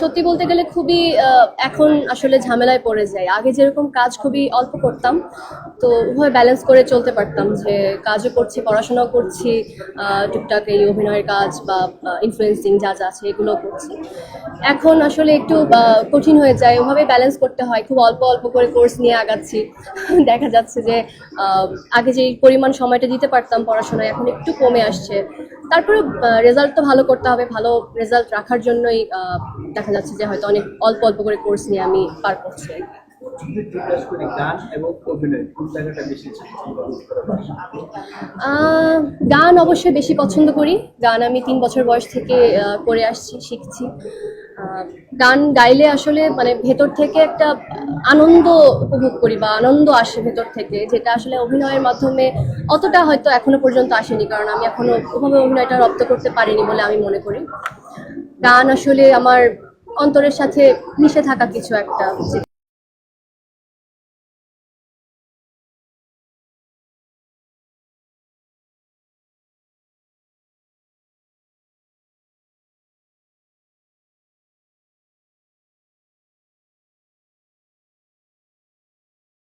সত্যি বলতে গেলে খুবই এখন আসলে ঝামেলায় পড়ে যায় আগে যেরকম কাজ খুবই অল্প করতাম, তো উভয় ব্যালেন্স করে চলতে পারতাম যে কাজও করছি, পড়াশোনাও করছি টুকটাক এই অভিনয়ের কাজ বা ইনফ্লুয়েন্সিং যা যা আছে এগুলো করছি। এখন আসলে একটু কঠিন হয়ে যায়। ওভাবে ব্যালেন্স করতে হয়। খুব অল্প অল্প করে কোর্স নিয়ে আগাচ্ছি। দেখা যাচ্ছে যে আগে যে পরিমাণ সময়টা দিতে পারতাম পড়াশোনায়, এখন একটু কমে আসছে। তারপরে রেজাল্ট তো ভালো করতে হবে, ভালো রেজাল্ট রাখার জন্যই দেখা যাচ্ছে যে হয়তো অনেক অল্প অল্প করে কোর্স নিয়ে আমি পার করছি আর কি। গান গান অবশ্যই বেশি পছন্দ করি। গান আমি তিন বছর বয়স থেকে করে আসছি, শিখছি। গান গাইলে আসলে মানে ভেতর থেকে একটা আনন্দ উপভোগ করি বা আনন্দ আসে ভেতর থেকে, যেটা আসলে অভিনয়ের মাধ্যমে অতটা হয়তো এখনও পর্যন্ত আসেনি, কারণ আমি এখনও ওভাবে অভিনয়টা রপ্ত করতে পারিনি বলে আমি মনে করি। গান আসলে আমার অন্তরের সাথে মিশে থাকা কিছু একটা।